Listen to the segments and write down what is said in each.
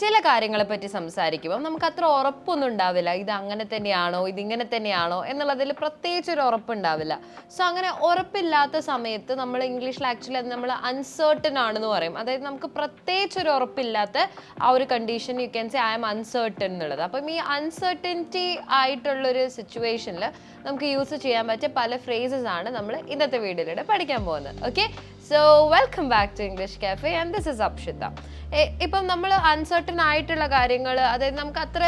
ചില കാര്യങ്ങളെ പറ്റി സംസാരിക്കുമ്പോൾ നമുക്ക് അത്ര ഉറപ്പൊന്നും ഉണ്ടാവില്ല. ഇത് അങ്ങനെ തന്നെയാണോ? ഇതിങ്ങനെ തന്നെയാണോ? എന്നുള്ളതിൽ പ്രത്യേകിച്ച് ഒരു ഉറപ്പുണ്ടാവില്ല സോ അങ്ങനെ ഉറപ്പില്ലാത്ത സമയത്ത് നമ്മൾ ഇംഗ്ലീഷിൽ ആക്ച്വലി അത് നമ്മൾ അൺസേർട്ടൺ ആണെന്ന് പറയും. അതായത് നമുക്ക് പ്രത്യേകിച്ച് ഒരു ഉറപ്പില്ലാത്ത ആ ഒരു condition you can say I'm uncertain എന്നുള്ളത്. അപ്പം ഈ അൺസേർട്ടന്റി ആയിട്ടുള്ളൊരു സിറ്റുവേഷനിൽ നമുക്ക് യൂസ് ചെയ്യാൻ പറ്റിയ പല ഫ്രേസസ് ആണ് നമ്മൾ ഇന്നത്തെ വീഡിയോയിലൂടെ പഠിക്കാൻ പോകുന്നത്. Okay so welcome back to English Cafe and this is Apshitha ഇപ്പം നമ്മൾ അൺസർട്ടൺ ആയിട്ടുള്ള കാര്യങ്ങൾ അതായത് നമുക്ക് അത്ര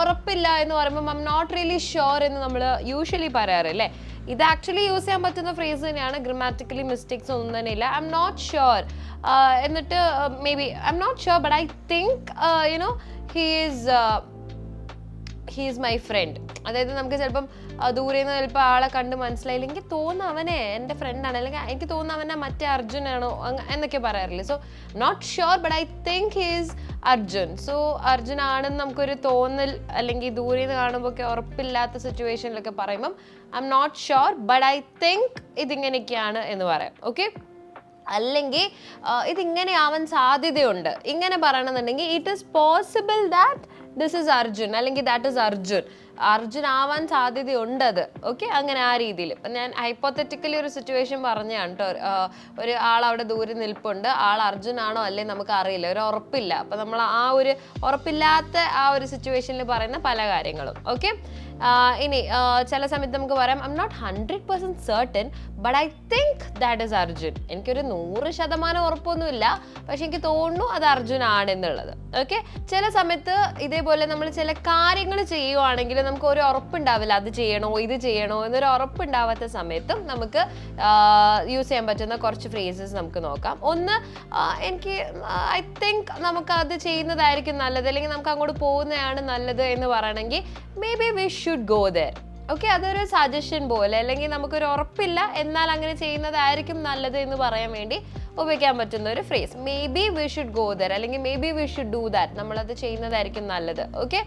ഉറപ്പില്ല എന്ന് പറയുമ്പോൾ ഐം നോട്ട് റിയലി ഷുവർ എന്ന് നമ്മൾ യൂഷ്വലി പറയാറില്ലേ? ഇത് ആക്ച്വലി യൂസ് ചെയ്യാൻ പറ്റുന്ന ഫ്രേസ് തന്നെയാണ്. ഗ്രമാറ്റിക്കലി മിസ്റ്റേക്സ് ഒന്നും തന്നെ ഇല്ല. ഐ എം നോട്ട് ഷുവർ എന്നിട്ട് maybe I'm not sure but I think you know he is he's my friend അതായത് നമുക്ക് ചിലപ്പം ദൂരെ നിന്ന് ചിലപ്പോൾ ആളെ കണ്ട് മനസ്സിലായില്ലെങ്കിൽ തോന്നുന്നു അവനെ എന്റെ ഫ്രണ്ടാണ് അല്ലെങ്കിൽ എനിക്ക് തോന്നുന്നു അവനെ മറ്റേ അർജുനാണോ എന്നൊക്കെ പറയാറില്ലേ. So not sure but I think he's Arjun. So Arjun ആണെന്ന് നമുക്കൊരു തോന്നൽ അല്ലെങ്കിൽ ദൂരെ നിന്ന് കാണുമ്പോൾ ഒക്കെ ഉറപ്പില്ലാത്ത സിറ്റുവേഷനിലൊക്കെ പറയുമ്പം I'm not sure but I think ഇതിങ്ങനെയൊക്കെയാണ് എന്ന് പറയാം. ഓക്കെ അല്ലെങ്കിൽ ഇതിങ്ങനെ ആവാൻ സാധ്യതയുണ്ട്. ഇങ്ങനെ പറയണമെന്നുണ്ടെങ്കിൽ it is possible that this is Arjun അല്ലെങ്കിൽ ദാറ്റ് ഇസ് അർജുൻ അർജുൻ ആവാൻ സാധ്യതയുണ്ട് അത് ഓക്കെ അങ്ങനെ ആ രീതിയിൽ. ഇപ്പം ഞാൻ ഹൈപ്പോത്തറ്റിക്കലി ഒരു സിറ്റുവേഷൻ പറഞ്ഞാണ് കേട്ടോ ഒരു ആൾ അവിടെ ദൂരെ നിൽപ്പുണ്ട്. ആൾ അർജുനാണോ അല്ലേ നമുക്ക് അറിയില്ല. ഒരു ഉറപ്പില്ല. അപ്പം നമ്മൾ ആ ഒരു ഉറപ്പില്ലാത്ത ആ ഒരു സിറ്റുവേഷനിൽ പറയുന്ന പല കാര്യങ്ങളും. ഓക്കെ ഇനി ചില സമയത്ത് നമുക്ക് പറയാം I'm not hundred percent certain but I think that is Arjun. എനിക്കൊരു നൂറ് ശതമാനം ഉറപ്പൊന്നുമില്ല. പക്ഷെ എനിക്ക് തോന്നുന്നു അത് അർജുൻ ആണെന്നുള്ളത് ഓക്കെ ചില സമയത്ത് ഇതേപോലെ നമ്മൾ ചില കാര്യങ്ങൾ ചെയ്യുവാണെങ്കിൽ നമുക്ക് ഒരു ഉറപ്പുണ്ടാവില്ല അത് ചെയ്യണോ ഇത് ചെയ്യണോ എന്നൊരു ഉറപ്പുണ്ടാവാത്ത സമയത്തും നമുക്ക് യൂസ് ചെയ്യാൻ പറ്റുന്ന കുറച്ച് ഫ്രേസസ് നമുക്ക് നോക്കാം. ഒന്ന് എനിക്ക് ഐ തിങ്ക് നമുക്ക് അത് ചെയ്യുന്നതായിരിക്കും നല്ലത് അല്ലെങ്കിൽ നമുക്ക് അങ്ങോട്ട് പോകുന്നതാണ് നല്ലത് എന്ന് പറയണമെങ്കിൽ maybe we should go there okay അതൊരു സജഷൻ പോലെ അല്ലെങ്കിൽ നമുക്കൊരു ഉറപ്പില്ല എന്നാൽ അങ്ങനെ ചെയ്യുന്നതായിരിക്കും നല്ലത് എന്ന് പറയാൻ വേണ്ടി ഉപയോഗിക്കാൻ പറ്റുന്ന ഒരു phrase maybe we should go there അല്ലെങ്കിൽ maybe we should do that നമ്മളത് ചെയ്യുന്നതായിരിക്കും നല്ലത്. ഓക്കെ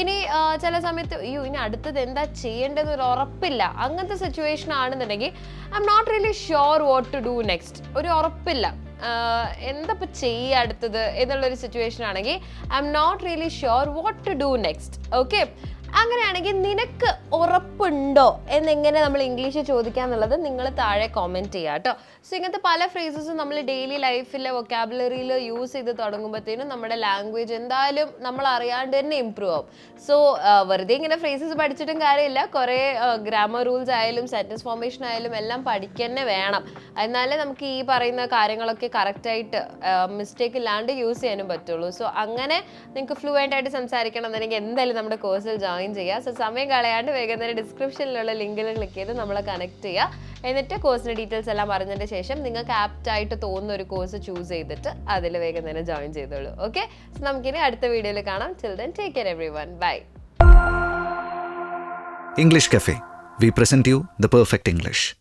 ഇനി ചില സമയത്ത് അയ്യോ ഇനി അടുത്തത് എന്താ ചെയ്യേണ്ടതെന്ന് ഒരു ഉറപ്പില്ല. അങ്ങനത്തെ സിറ്റുവേഷൻ ആണെന്നുണ്ടെങ്കിൽ I'm not really sure what to do next ഒരു ഉറപ്പില്ല. എന്താ ഇപ്പം ചെയ്യുക അടുത്തത്? എന്നുള്ളൊരു സിറ്റുവേഷൻ ആണെങ്കിൽ I'm not really sure what to do next okay അങ്ങനെയാണെങ്കിൽ നിനക്ക് ഉറപ്പുണ്ടോ എന്നെങ്ങനെ നമ്മൾ ഇംഗ്ലീഷിൽ ചോദിക്കാന്നുള്ളത് നിങ്ങൾ താഴെ കോമെന്റ് ചെയ്യുക കേട്ടോ. സോ ഇങ്ങനത്തെ പല ഫ്രേസസും നമ്മൾ ഡെയിലി ലൈഫിലെ വൊക്കാബുലറിയിൽ യൂസ് ചെയ്ത് തുടങ്ങുമ്പോഴത്തേനും നമ്മുടെ ലാംഗ്വേജ് എന്തായാലും നമ്മൾ അറിയാണ്ട് തന്നെ ഇമ്പ്രൂവ് ആവും. സോ വെറുതെ ഇങ്ങനെ ഫ്രേസസ് പഠിച്ചിട്ടും കാര്യമില്ല. കുറേ ഗ്രാമർ റൂൾസ് ആയാലും സെന്റൻസ് ഫോർമേഷൻ ആയാലും എല്ലാം പഠിക്കന്നെ വേണം. എന്നാലേ നമുക്ക് ഈ പറയുന്ന കാര്യങ്ങളൊക്കെ കറക്റ്റായിട്ട് മിസ്റ്റേക്ക് ഇല്ലാണ്ട് യൂസ് ചെയ്യാനും പറ്റുള്ളൂ. സോ അങ്ങനെ നിങ്ങൾക്ക് ഫ്ലുവന്റ് ആയിട്ട് സംസാരിക്കണം എന്നുണ്ടെങ്കിൽ എന്തായാലും നമ്മുടെ കോഴ്സിൽ ജോയിൻ ചെയ്യുക. സോ സമയം കളയാണ്ട് വേഗം തന്നെ ഡിസ്ക്രിപ്ഷനിലുള്ള ലിങ്കിൽ ക്ലിക്ക് ചെയ്ത് നമ്മളെ കണക്ട് ചെയ്യുക. എന്നിട്ട് കോഴ്സിന്റെ ഡീറ്റെയിൽസ് എല്ലാം പറഞ്ഞതിന്റെ ശേഷം നിങ്ങൾക്ക് ആപ്റ്റായിട്ട് തോന്നുന്ന ഒരു കോഴ്സ് ചൂസ് ചെയ്തിട്ട് അതിൽ വേഗം തന്നെ ജോയിൻ ചെയ്തോളൂ. ഓക്കെ സോ നമുക്കിനി അടുത്ത വീഡിയോയിൽ കാണാം. Chill then take care everyone bye English Cafe. We present you the perfect English.